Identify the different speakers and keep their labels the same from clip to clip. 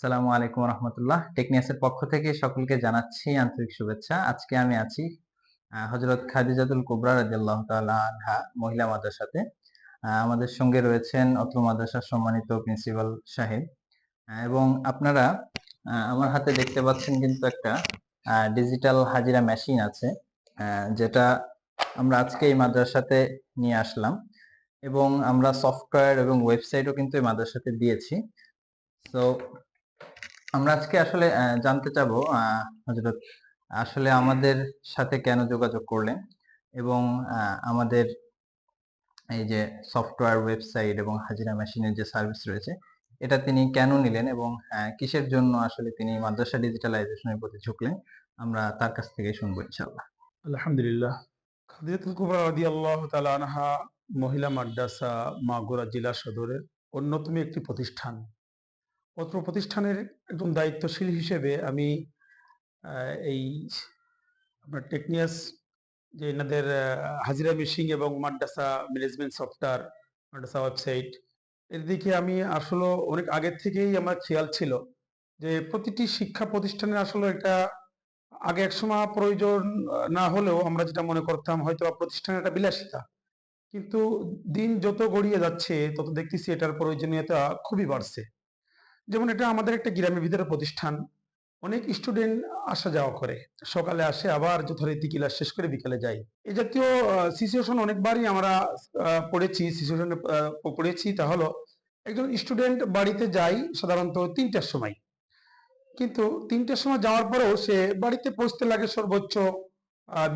Speaker 1: আসসালামু আলাইকুম রহমতুল্লাহ। টেকনিয়াসের পক্ষ থেকে সকলকে জানাচ্ছি আন্তরিক শুভেচ্ছা। আজকে আমি আছি হজরত খাদিজাতুল কুবরা রাদিয়াল্লাহু তাআলা আনহা, মহিলা মাদ্রাসাতে। আমাদের সঙ্গে রয়েছেন অত্র মাদ্রাসার সম্মানিত প্রিন্সিপাল সাহেব। এবং আপনারা আমার হাতে দেখতে পাচ্ছেন কিন্তু একটা ডিজিটাল হাজিরা মেশিন আছে যেটা আমরা আজকে এই মাদ্রাসাতে নিয়ে আসলাম। এবং আমরা সফটওয়্যার এবং ওয়েবসাইটও কিন্তু এই মাদ্রাসাতে দিয়েছি। তো আমরা আজকে আসলে জানতে চাবো আহ, হযরত আসলে আমাদের সাথে কেন যোগাযোগ করলেন এবং আমাদের এই যে সফটওয়্যার ওয়েবসাইট এবং হাজিরা মেশিনের যে সার্ভিস রয়েছে এটা তিনি কেন নিলেন এবং কিসের জন্য আসলে তিনি মাদ্রাসা ডিজিটালাইজেশনের প্রতি ঝুঁকলেন আমরা তার কাছ থেকে শুনব ইনশাআল্লাহ।
Speaker 2: আলহামদুলিল্লাহ। খাদিজাতুল কুবরা রাদিয়াল্লাহু তাআলা আনহা মহিলা মাদ্রাসা মাগুরা জেলা সদরের অন্যতম একটি প্রতিষ্ঠান। অত্র প্রতিষ্ঠানের একজন দায়িত্বশীল হিসেবে আমি এই আপনার টেকনিয়াস যে এনাদের হাজিরা মেশিন এবং মাদ্রাসা ম্যানেজমেন্ট সফটওয়্যার, মাদ্রাসা ওয়েবসাইট, এর দিকে আমি আসলে অনেক আগের থেকেই আমার খেয়াল ছিল যে প্রতিটি শিক্ষা প্রতিষ্ঠানে আসলে এটা আগে একসময় প্রয়োজন না হলেও আমরা যেটা মনে করতাম হয়তো প্রতিষ্ঠানের একটা বিলাসিতা। কিন্তু দিন যত গড়িয়ে যাচ্ছে, তত দেখতেছি এটার প্রয়োজনীয়তা খুবই বাড়ছে। যেমন এটা আমাদের একটা গ্রামের ভিতরে প্রতিষ্ঠান। অনেক স্টুডেন্ট আসা যাওয়া করে। সকালে আসে, আবার যথারীতি ক্লাস শেষ করে বিকালে যায়। এই জাতীয় সিচুয়েশন অনেকবারই আমরা পড়েছি। সিচুয়েশনে পড়েছি। তা হলো, একজন স্টুডেন্ট বাড়িতে যায় সাধারণত তিনটার সময়। কিন্তু তিনটার সময় যাওয়ার পরেও সে বাড়িতে পৌঁছতে লাগে সর্বোচ্চ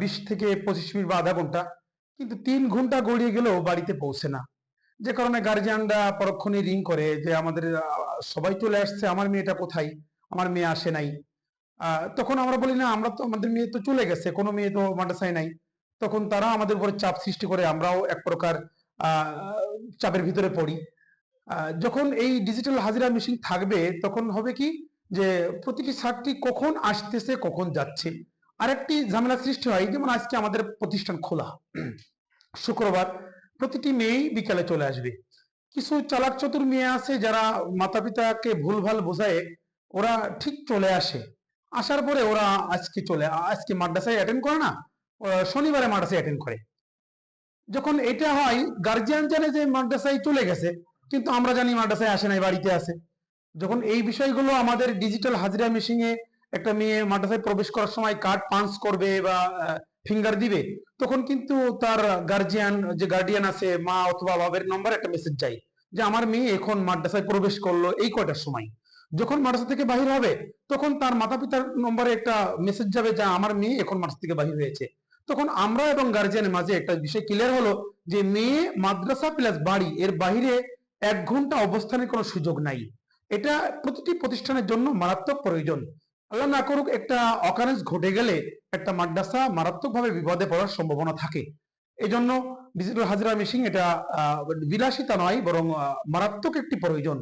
Speaker 2: বিশ থেকে পঁচিশ মিনিট বা আধা ঘণ্টা। কিন্তু তিন ঘণ্টা গড়িয়ে গেলেও বাড়িতে পৌঁছে না। যে কারণে গার্জিয়ানরা পরক্ষণে রিং করে যে আমাদের সবাই চলে আসছে, আমার মেয়েটা কোথায়? আমার মেয়ে আসে নাই। তখন আমরা বলি, না, আমরা তো, আমাদের মেয়ে তো চলে গেছে, কোনো মেয়ে তো মাদ্রাসায় নাই। তখন তারা আমাদের উপরে চাপ সৃষ্টি করে, আমরাও এক প্রকার চাপের ভিতরে পড়ি। যখন এই ডিজিটাল হাজিরা মেশিন থাকবে, তখন হবে কি যে প্রতিটি ছাত্রী কখন আসতেছে, কখন যাচ্ছে। আরেকটি ঝামেলা সৃষ্টি হয়, যেমন আজকে আমাদের প্রতিষ্ঠান খোলা। শুক্রবার প্রতিটি মেয়েই বিকালে চলে আসবে। কিছু চালাক চতুর মেয়ে আছে যারা মাতা পিতাকে ভুলভাল বোঝায়, ওরা ঠিক চলে আসে। আসার পরে ওরা আজকে চলে, আজকে মাদ্রাসায় অ্যাটেন্ড করে না শনিবারে মাদ্রাসায় অ্যাটেন্ড করে। যখন এটা হয় গার্জিয়ান জানে যে মাদ্রাসায় চলে গেছে, কিন্তু আমরা জানি মাদ্রাসায় আসে নাই, বাড়িতে আছে। যখন এই বিষয়গুলো আমাদের ডিজিটাল হাজিরা মেশিনে একটা মেয়ে মাদ্রাসায় প্রবেশ করার সময় কার্ড পাঞ্চ করবে বা ফিঙ্গার দিবে, তখন কিন্তু তার গার্জিয়ান যে গার্ডিয়ান আছে, মা অথবা বাবার নম্বর একটা মেসেজ যায় যে আমার মেয়ে এখন মাদ্রাসায় প্রবেশ করল এই কয়টার সময়। যখন মাদ্রাসা থেকে বাহির হবে, তখন তার মাতা পিতার নম্বরে একটা মেসেজ যাবে যে আমার মেয়ে এখন মাদ্রাসা থেকে বাহির হয়েছে। তখন আমরা এবং গার্জিয়ানের মাঝে একটা বিষয় ক্লিয়ার হলো, যে মেয়ে মাদ্রাসা প্লাস বাড়ি, এর বাইরে এক ঘণ্টা অবস্থানের কোনো সুযোগ নাই। এটা প্রতিটি প্রতিষ্ঠানের জন্য মারাত্মক প্রয়োজন। আল্লাহ না করুক, একটা অকারেন্স ঘটে গেলে একটা মাদ্রাসা মারাত্মকভাবে বিপদে পড়ার সম্ভাবনা থাকে। এই জন্য ডিজিটাল হাজিরা মেশিন এটা বিলাসিতা নয়, বরং মারাত্মক একটি প্রয়োজন।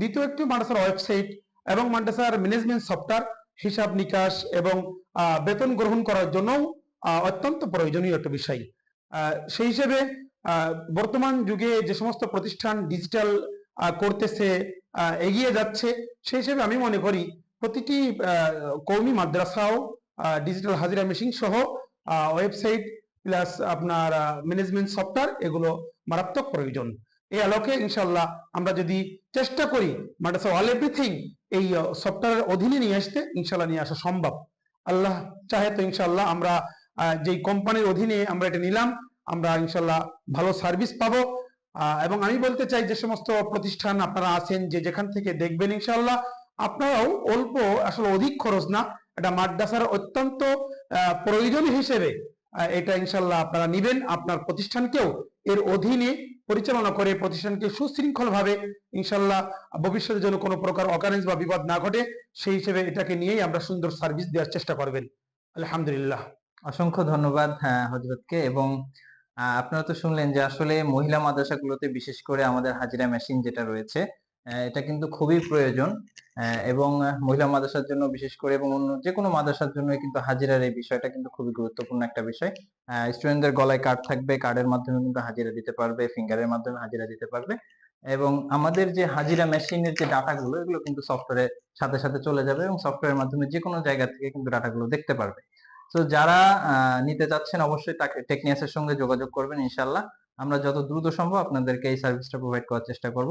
Speaker 2: দ্বিতীয় একটি মাদ্রাসার ওয়েবসাইট এবং মাদ্রাসার ম্যানেজমেন্ট সফটওয়্যার হিসাব নিকাশ এবং বেতন গ্রহণ করার জন্য অত্যন্ত প্রয়োজনীয় একটা বিষয়। সেই হিসেবে বর্তমান যুগে যে সমস্ত প্রতিষ্ঠান ডিজিটাল করতেছে এগিয়ে যাচ্ছে, সেই হিসেবে আমি মনে করি প্রতিটি কৌমি মাদ্রাসাও ডিজিটাল হাজিরা মেশিন সহ ওয়েবসাইট প্লাস আপনার ম্যানেজমেন্ট সফটওয়্যার এগুলো মারাত্মক প্রয়োজন। এই আলোকে ইনশাল্লাহ আমরা যদি চেষ্টা করি মাদ্রাসা অল এভরিথিং এই সফটওয়্যারের অধীনে নিয়ে আসতে ইনশাল্লাহ নিয়ে আসা সম্ভব। আল্লাহ চাহে তো ইনশাল্লাহ আমরা যেই কোম্পানির অধীনে আমরা এটা নিলাম, আমরা ইনশাল্লাহ ভালো সার্ভিস পাবো। এবং আমি বলতে চাই যে সমস্ত প্রতিষ্ঠান আপনারা আছেন, যে যেখান থেকে দেখবেন ইনশাল্লাহ আপনারাও অল্প, আসলে অধিক খরচ না, এটা মাদ্রাসার অত্যন্ত প্রয়োজন হিসেবে এটা ইনশাল্লাহ আপনারা নিবেন। আপনার প্রতিষ্ঠানকেও এর অধীনে পরিচালনা করে প্রতিষ্ঠানকে সুশৃঙ্খল ভাবে ইনশাল্লাহ ভবিষ্যতে যেন কোনো প্রকার অকারেন্স বা বিপদ না ঘটে, সেই হিসেবে এটাকে নিয়েই আমরা সুন্দর সার্ভিস দেওয়ার চেষ্টা করবেন। আলহামদুলিল্লাহ।
Speaker 1: অসংখ্য ধন্যবাদ হ্যাঁ হজরতকে এবং আপনারা তো শুনলেন যে আসলে মহিলা মাদ্রাসাগুলোতে বিশেষ করে আমাদের হাজিরা মেশিন যেটা রয়েছে এটা কিন্তু খুবই প্রয়োজন এবং মহিলা মাদ্রাসার জন্য বিশেষ করে এবং অন্য যে কোনো মাদ্রাসার জন্য কিন্তু হাজিরার এই বিষয়টা কিন্তু খুবই গুরুত্বপূর্ণ একটা বিষয়। স্টুডেন্টদের গলায় কার্ড থাকবে কার্ডের মাধ্যমে কিন্তু হাজিরা দিতে পারবে ফিঙ্গারের মাধ্যমে হাজিরা দিতে পারবে এবং আমাদের যে হাজিরা মেশিনের যে ডাটাগুলো এগুলো কিন্তু সফটওয়্যারের সাথে সাথে চলে যাবে এবং সফটওয়্যারের মাধ্যমে যে কোনো জায়গা থেকে কিন্তু ডাটাগুলো দেখতে পারবে। তো যারা নিতে চাচ্ছেন অবশ্যই তাকে টেকনিয়াসের সঙ্গে যোগাযোগ করবেন ইনশাল্লাহ আমরা যত দ্রুত সম্ভব আপনাদেরকে এই সার্ভিসটা প্রোভাইড করার চেষ্টা করব।